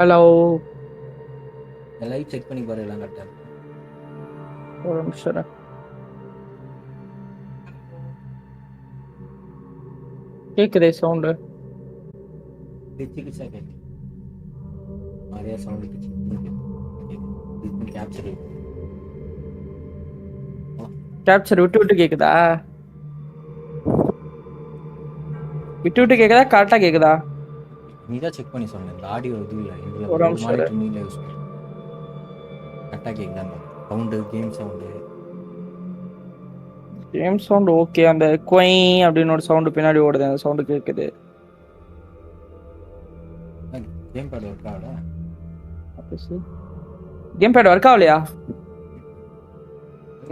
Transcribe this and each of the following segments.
Hello. Live check பண்ணி பாரு எல்லாம் இருக்கு ஒரு நிமிஷம். கேக்குதே சவுண்டு? கிச்சு கிச்சா கேட்கு நிறைய சவுண்டு கிச்சு கேப்சர் கேப்சர் விட்டு விட்டு கேக்குதா? விட்டு விட்டு கேக்குதா? கரெக்டா கேக்குதா? நீ தான் செக் பண்ணி சொன்ன இந்த ஆடியோ இது இல்லை இதில் ஒரு. மானிட்டர் நீல யூஸ் பண்ணு. கரெக்டாக கேட்குதாங்க sound game sound game sound okay அந்த கொய் அப்படின்னு ஒரு சவுண்ட் பின்னாடி ஓடுது அந்த சவுண்ட் கேக்குது. கேம் பேட் ஒர்க் ஆகல? கேம் பேட் ஒர்க் ஆகலையா?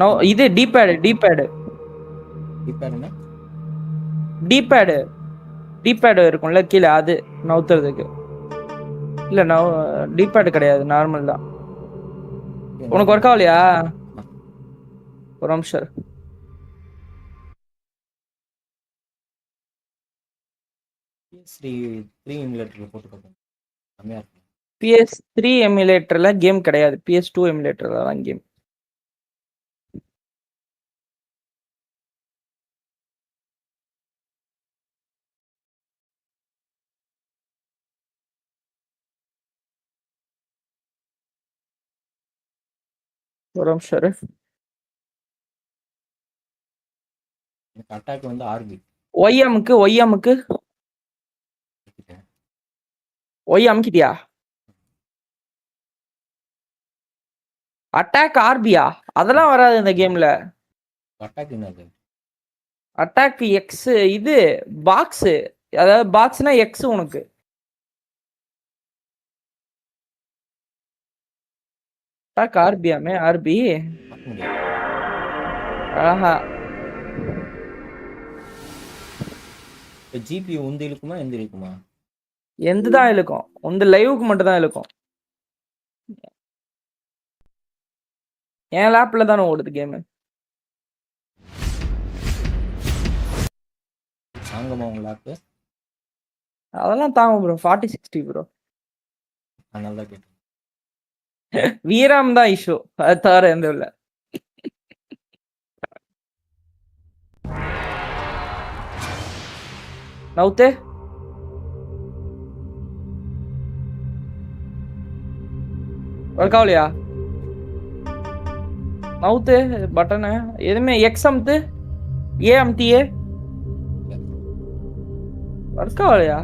நோ இது டி பேடு டி பேடு இப்போ டி பேடு டி பேடு இருக்கும்ல கீழே அது நவுத்துறதுக்கு. இல்ல நவ் டி பேடு கிடையாது நார்மல் தான். உனக்கு ஒர்க் ஆகலையா? ஒரு நிமிஷம். த்ரீ த்ரீ இம்லேட்டரில் போட்டு பார்ப்போம் கம்மியாக இருக்கும். பிஎஸ் த்ரீ எமுலேட்டர்ல கேம் கிடையாது. பிஎஸ் டூ எமுலேட்டர்ல தான் கேம் ஒரு நிமிஷம் இரு. எனக்கு அட்டாக் வந்து ஆர்பி ஒய்எம்க்கு ஒய்எம்க்கு ஒய் அமுக்கிட்டியா அட்டாக் ஆர்பியா அதெல்லாம் வராது இந்த கேம்ல அட்டாக் என்னது? அட்டாக் எக்ஸ் இது பாக்ஸ் அதாவது பாக்ஸ்னா எக்ஸ் உனக்கு. அட்டாக் ஆர்பியாமே ஆர்பி ஆஹா இப்போ ஜிபி உந்து இழுக்குமா எந்த இழுக்குமா? எந்த தான் இழுக்கும். உந்த லைவுக்கு மட்டும் தான் இழுக்கும். என் லேப்ல தானே ஓடுது கேமு சாங்கம்மா உங்க லேப்பு அதெல்லாம் தாங்க ப்ரோ ஃபார்ட்டி சிக்ஸ்டி ப்ரோ அதனால தான் கேட்டேன். வீராம் தான் இஷ்யூ அது தவிர எந்த இல்லை நவுத்தே ஒர்க் ஆகலையா நவுத்து பட்டனு எதுவுமே எக்ஸ் அமுத்து ஏ அமுத்தியே ஒர்க் ஆகலையா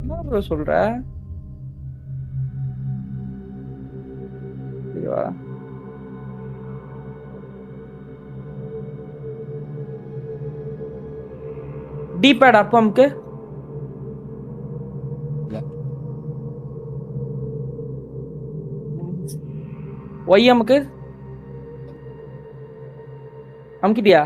என்ன ப்ரோ சொல்ற? இதுவா டி பேட் அப்பம்க்கு. ஒய்எம்க்கு அமுக்கிட்டியா?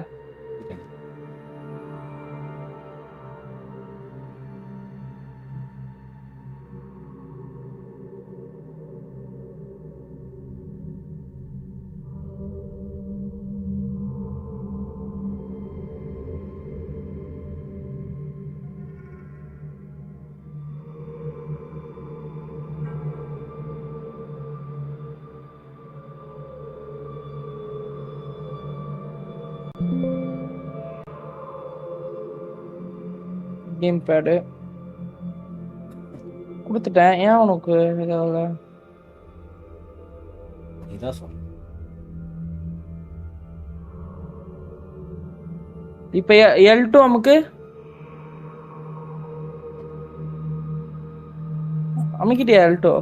கேம் பேடு கொடுத்துட்டேன். ஏன் உனக்கு இதாகல இதான் சொன்னேன் இப்ப எல் டூ அமுக்கு. அமுக்கிட்டியா எல் டூ